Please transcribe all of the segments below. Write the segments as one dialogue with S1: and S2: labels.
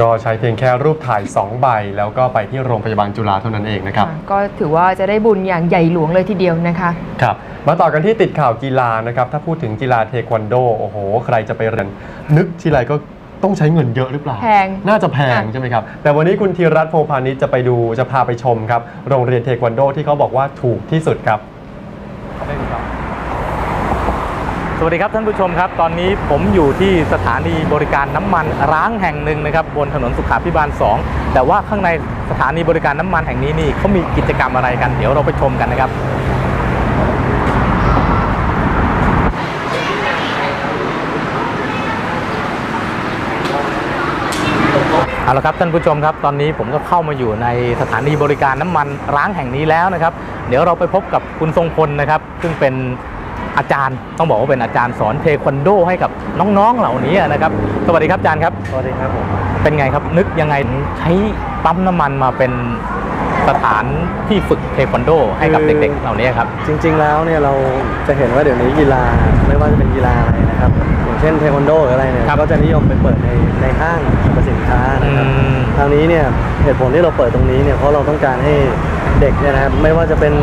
S1: ก็ใช้เพียงแค่รูปถ่าย 2 ใบ แล้วก็ไปที่โรงพยาบาลจุฬาเท่านั้นเองนะครับ
S2: ค่ะก็ถือว่าจะได้บุญอย่างใหญ่หลวงเลยทีเดียวนะคะ
S1: ครับมาต่อกันที่ติดข่าวกีฬานะครับ ถ้าพูดถึงกีฬาเทควันโด โอ้โห ใครจะไปเรียน นึกทีไรก็ต้องใช้เงินเยอะหรือเปล่า
S2: แพง
S1: น่าจะแพง
S2: ค่ะ
S1: ใช่ไหมครับ แต่วันนี้คุณธีรัตน์โพพานิชจะไปดูจะพาไปชมครับ โรงเรียนเทควันโดที่เขาบอกว่าถูกที่สุดครับ
S3: ส วัสดีครับท่านผู้ชมครับ ตอนนี้ผมอยู่ที่สถานีบริการน้ำมันร้างแห่งหนึ่งนะครับบนถนนสุขาพิบาล 2 แต่ว่าข้างในสถานีบริการน้ำมันแห่งนี้นี่เขามีกิจกรรมอะไรกัน เดี๋ยวเราไปชมกันนะครับเอาละครับท่านผู้ชมครับตอนนี้ผมก็เข้ามาอยู่ในสถานีบริการน้ำมันร้างแห่งนี้แล้วนะครับ เดี๋ยวเราไปพบกับคุณทรงพลนะครับ ซึ่งเป็น อาจารย์ต้องบอกว่าเป็นอาจารย์สอนเทควันโดให้กับน้องๆเหล่านี้นะครับ สวัสดีครับอาจารย์ครับ
S4: สวัสดีครับผม
S3: เป็นไงครับนึกยังไงถึงใช้ปั๊มน้ำมันมาเป็นสถานที่ฝึกเทควันโดให้กับเด็กๆเหล่านี้ครับ
S4: จริง ๆ แล้วเนี่ยเราจะเห็นว่าเดี๋ยวนี้กีฬาไม่ว่าจะเป็นกีฬาอะไรนะครับอย่างเช่นเทควันโดหรืออะไรเนี่ย
S3: ครับ
S4: ก็จะนิยมไปเปิดในในห้างสรรพสินค้านะครับ
S3: อืม
S4: ทางนี้เนี่ยเหตุผลที่เราเปิดตรงนี้เนี่ยเพราะเราต้องการให้ เด็กเนี่ยนะครับไม่ว่าจะเป็น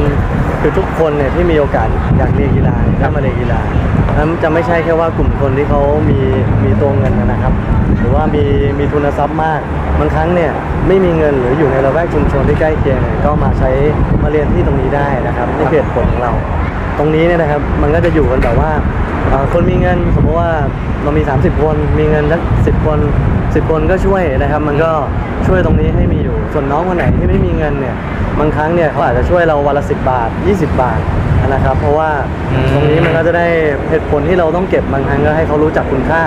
S4: คือทุกคนเนี่ยที่มีโอกาสอยากเรียนกีฬาถ้ามาเรียนกีฬานั้นจะไม่ใช่แค่ว่ากลุ่มคนที่เขามีมีตัวเงินนะครับ หรือว่ามีมีทุนทรัพย์มากบางครั้งเนี่ยไม่มีเงินหรืออยู่ในระแวกชุมชนที่ใกล้เคียงก็มาใช้มาเรียนที่ตรงนี้ได้นะครับนี่เหตุผลของเรา ตรงนี้เนี่ยนะครับมันก็จะอยู่กันแบบว่าเอ่อคนมีเงินสมมติว่าเรามี 30 คนมีเงินสักสิคน 10 คนก็ช่วยนะครับ มันก็ช่วยตรงนี้ให้มีอยู่ ส่วนน้องคนไหนที่ไม่มีเงินเนี่ยบางครั้งเนี่ยเขาอาจจะช่วยเราวันละ 10 บาท 20 บาทนะครับ เพราะว่า
S3: อืม
S4: ตรงนี้มันก็จะได้เหตุผลที่เราต้องเก็บบางครั้งก็ให้เขารู้จักคุณค่า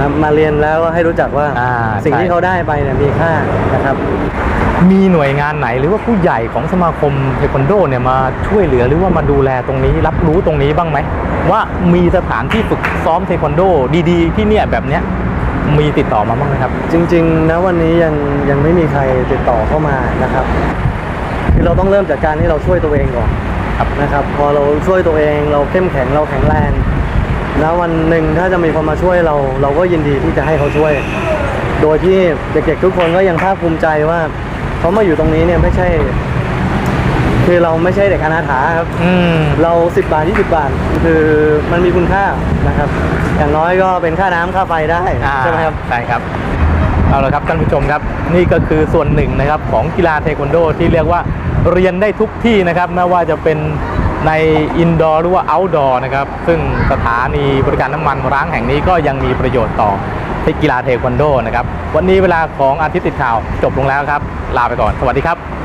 S4: นะมาเรียนแล้วก็ให้รู้จักว่า
S3: อ่า
S4: สิ่ง
S3: ใช่
S4: ที่เขาได้ไปเนี่ยมีค่านะครับ
S3: มีหน่วยงานไหนหรือว่าผู้ใหญ่ของสมาคมเทควันโดเนี่ยมาช่วยเหลือหรือว่ามาดูแลตรงนี้ รับรู้ตรงนี้บ้างไหม ว่ามีสถานที่ฝึกซ้อมเทควันโดดีๆ ที่เนี่ยแบบเนี้ยมีติดต่อมาบ้างไหมครับ
S4: จริงๆนะวันนี้ยังยังไม่มีใครติดต่อเข้ามานะครับคือเราต้องเริ่มจากการที่เราช่วยตัวเองก่อน
S3: ครับ
S4: นะครับ พอเราช่วยตัวเองเราเข้มแข็งเราแข็งแรง แล้ววันหนึ่งถ้าจะมีคนมาช่วยเรา เราก็ยินดีที่จะให้เขาช่วย โดยที่เด็กๆทุกคนก็ยังภาคภูมิใจว่าเขามาอยู่ตรงนี้เนี่ยไม่ใช่ คือเราไม่ใช่เด็กอนาถาครับ
S3: อืม
S4: เรา10บาท20บาทคือมันมีคุณค่านะครับ อย่างน้อยก็เป็นค่าน้ำค่าไฟได้
S3: อ่า
S4: ใช่ไหมครับ
S3: ใช่ครับเอาละครับท่านผู้ชมครับ นี่ก็คือส่วนหนึ่งนะครับของกีฬาเทควันโดที่เรียกว่าเรียนได้ทุกที่นะครับไม่ว่าจะเป็น ในอินดอร์หรือว่าเอาท์ดอร์นะครับ ซึ่งสถานีบริการน้ำมันร้างแห่งนี้ก็ยังมีประโยชน์ต่อที่กีฬาเทควันโดนะครับ วันนี้เวลาของอาทิตย์ติดข่าวจบลงแล้วครับ ลาไปก่อน สวัสดีครับ